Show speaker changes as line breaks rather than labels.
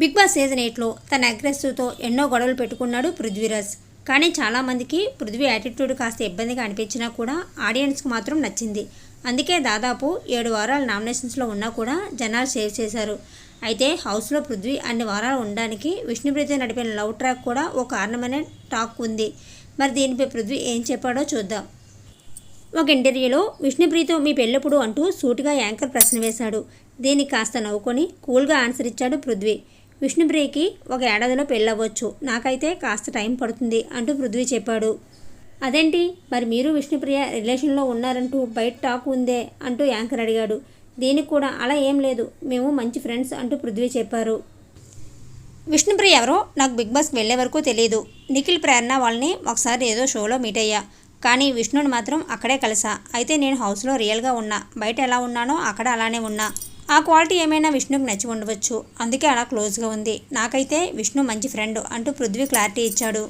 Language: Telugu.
బిగ్ బాస్ సీజన్ ఎయిట్లో తన అగ్రెసివ్తో ఎన్నో గొడవలు పెట్టుకున్నాడు పృథ్వీరాజ్. కానీ చాలామందికి పృథ్వీ యాటిట్యూడ్ కాస్త ఇబ్బందిగా అనిపించినా కూడా ఆడియన్స్కి మాత్రం నచ్చింది. అందుకే దాదాపు ఏడు వారాలు నామినేషన్స్లో ఉన్నా కూడా జనాలు సేవ్ చేశారు. అయితే హౌస్లో పృథ్వీ అన్ని వారాలు ఉండడానికి విష్ణుప్రీతి నడిపిన లవ్ ట్రాక్ కూడా ఓ కారణమనే టాక్ ఉంది. మరి దీనిపై పృథ్వీ ఏం చెప్పాడో చూద్దాం. ఒక ఇంటర్వ్యూలో విష్ణుప్రీతో మీ పెళ్ళప్పుడు అంటూ సూటిగా యాంకర్ ప్రశ్న వేశాడు. దీనికి కాస్త నవ్వుకొని కూల్గా ఆన్సర్ ఇచ్చాడు పృథ్వీ. విష్ణుప్రియకి ఒక ఏడాదిలో పెళ్ళవ్వచ్చు. నాకైతే కాస్త టైం పడుతుంది అంటూ పృథ్వీ చెప్పాడు. అదేంటి? మరి మీరు విష్ణుప్రియ రిలేషన్లో ఉన్నారంటూ బయట టాక్ ఉందే అంటూ యాంకర్ అడిగాడు. దీనికి కూడా అలా ఏం లేదు. మేము మంచి ఫ్రెండ్స్ అంటూ పృథ్వీ చెప్పారు. విష్ణుప్రియ ఎవరో నాకు బిగ్ బాస్ వెళ్ళే వరకు తెలియదు నిఖిల్ ప్రేరణ వాళ్ళని ఒకసారి ఏదో షోలో మీట్ అయ్యా. కానీ విష్ణుని మాత్రం అక్కడే కలిసా. అయితే నేను హౌస్లో రియల్గా ఉన్నా. బయట ఎలా ఉన్నానో అక్కడ అలానే ఉన్నా. ఆ క్వాలిటీ ఏమైనా విష్ణుకు నచ్చి ఉండవచ్చు. అందుకే అలా క్లోజ్గా ఉంది. నాకైతే విష్ణు మంచి ఫ్రెండ్ అంటూ పృథ్వీ క్లారిటీ ఇచ్చాడు.